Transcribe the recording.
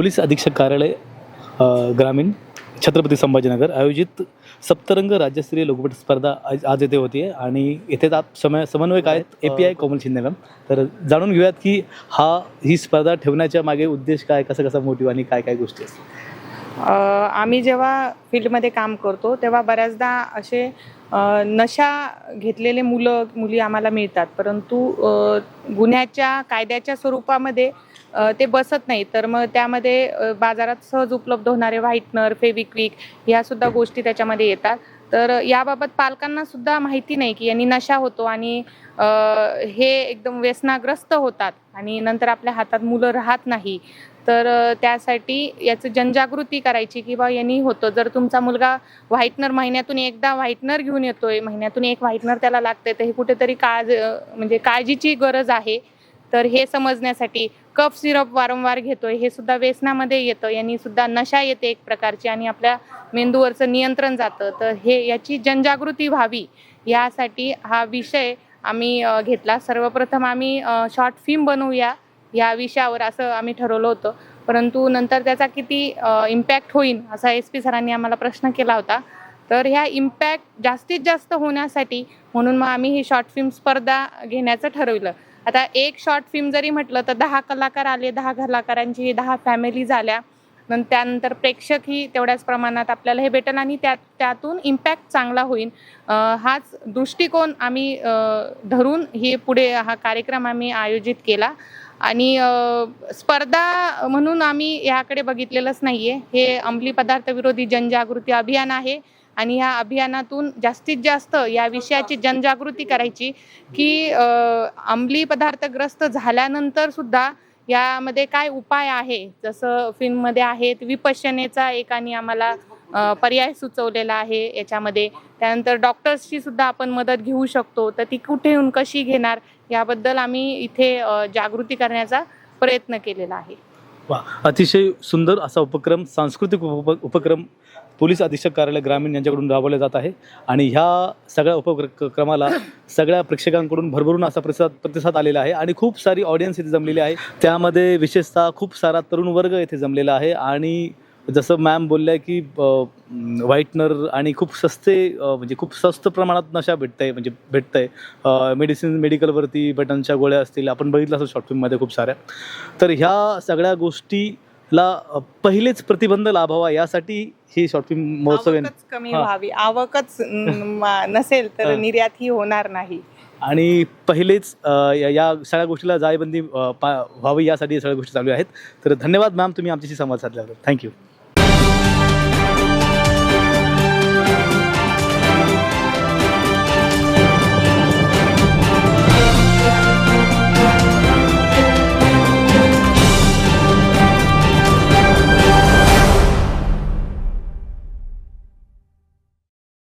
Police अधीक्षक कार्यालय ग्रामीण छत्रपती संभाजीनगर आयोजित सप्तरंग राज्यस्तरीय लोकपट स्पर्धा आज आज येथे होती आहे आणि येथे आप समय समन्वयक आहेत A P I Komal Shinde ma'am तर जाणून घेऊयात की हा ही स्पर्धा ठेवण्याच्या मागे उद्देश काय कसा कसा मोटिव्ह आणि काय काय गोष्टी असतात? आम्ही जेव्हा फील्डमध्ये काम करतो तेव्हा बऱ्याचदा असे नशा घेतलेले मुलं मुली आम्हाला मिळतात. परंतु गुन्ह्याच्या कायद्याच्या स्वरूपामध्ये ते बसत नाही. तर मग त्यामध्ये बाजारात सहज उपलब्ध होणारे व्हाईटनर फेविक्विक ह्या सुद्धा गोष्टी त्याच्यामध्ये येतात. तर याबाबत पालकांना सुद्धा माहिती नाही की यांनी नशा होतो आणि हे एकदम व्यसनाग्रस्त होतात आणि नंतर आपल्या हातात मुलं राहत नाही. तर त्यासाठी याचं जनजागृती करायची की बा यांनी होतं. जर तुमचा मुलगा व्हाईटनर महिन्यातून एकदा व्हाईटनर घेऊन येतोय महिन्यातून एक व्हाईटनर त्याला लागतंय तर हे कुठेतरी काळज म्हणजे काळजीची गरज आहे. तर हे समजण्यासाठी कफ सिरप वारंवार घेतोय हे सुद्धा व्यसनामध्ये येतं यांनी सुद्धा नशा येते एक प्रकारची आणि आपल्या मेंदूवरचं नियंत्रण जातं. तर हे याची जनजागृती व्हावी यासाठी हा विषय आम्ही घेतला. सर्वप्रथम आम्ही शॉर्ट फिल्म बनवूया या विषयावर असं आम्ही ठरवलं होतं. परंतु नंतर त्याचा किती इम्पॅक्ट होईल असा एस पी सरांनी आम्हाला प्रश्न केला होता. तर ह्या इम्पॅक्ट जास्तीत जास्त होण्यासाठी म्हणून मग आम्ही ही शॉर्ट फिल्म स्पर्धा घेण्याचं ठरवलं. आता एक शॉर्ट फिल्म जरी म्हटलं तर दहा कलाकार आले दहा कलाकारांची दहा फॅमिली झाल्या. नंतर त्यानंतर प्रेक्षकही तेवढ्याच प्रमाणात आपल्याला हे भेटेल आणि त्या त्यातून इम्पॅक्ट चांगला होईल हाच दृष्टिकोन आम्ही धरून हे पुढे हा कार्यक्रम आम्ही आयोजित केला. आणि स्पर्धा म्हणून आम्ही याकडे बघितलेलंच नाही आहे हे अंमली पदार्थ विरोधी जनजागृती अभियान आहे. आणि ह्या अभियानातून जास्तीत जास्त या विषयाची जनजागृती करायची की अंमली पदार्थग्रस्त झाल्यानंतर सुद्धा यामध्ये काय उपाय आहे? जसं फिल्ममध्ये आहेत विपशनेचा एकाने आम्हाला पर्याय सुचवलेला आहे याच्यामध्ये. त्यानंतर डॉक्टर्सची सुद्धा आपण मदत घेऊ शकतो. तर ती कुठे येऊन कशी घेणार? याबद्दल आम्ही इथे जागृती करण्याचा प्रयत्न केलेला आहे. वा. अतिशय सुंदर असा उपक्रम सांस्कृतिक उप उपक्रम पोलीस अधीक्षक कार्यालय ग्रामीण यांच्याकडून राबवला जात आहे. आणि ह्या सगळ्या उपक्रमाला सगळ्या प्रेक्षकांकडून भरभरून असा प्रतिसाद प्रतिसाद आलेला आहे. आणि खूप सारी ऑडियन्स इथे जमलेली आहे. त्यामध्ये विशेषतः खूप सारा तरुण वर्ग इथे जमलेला आहे. आणि जसं मॅम बोलल्या की व्हाईटनर आणि खूप सस्ते म्हणजे खूप स्वस्त प्रमाणात नशा भेटत आहे म्हणजे भेटत आहे मेडिसिन मेडिकलवरती बटनच्या गोळ्या असतील. आपण बघितलं असं शॉर्ट फिल्ममध्ये खूप साऱ्या. तर ह्या सगळ्या गोष्टी अ, पहिलेच प्रतिबंध लाभावा यासाठी ही शॉर्ट फिल्म महोत्सव आहे. आवकच कमी हा. व्हावी आवकच मा- नसेल तर हा. निर्यात ही होणार नाही आणि पहिलेच अ, या या सगळ्या गोष्टीला जायबंदी अ, पा व्हावी यासाठी या सगळ्या गोष्टी चालू आहेत तर धन्यवाद मॅम तुम्ही आमच्याशी संवाद साधल्याबद्दल थँक्यू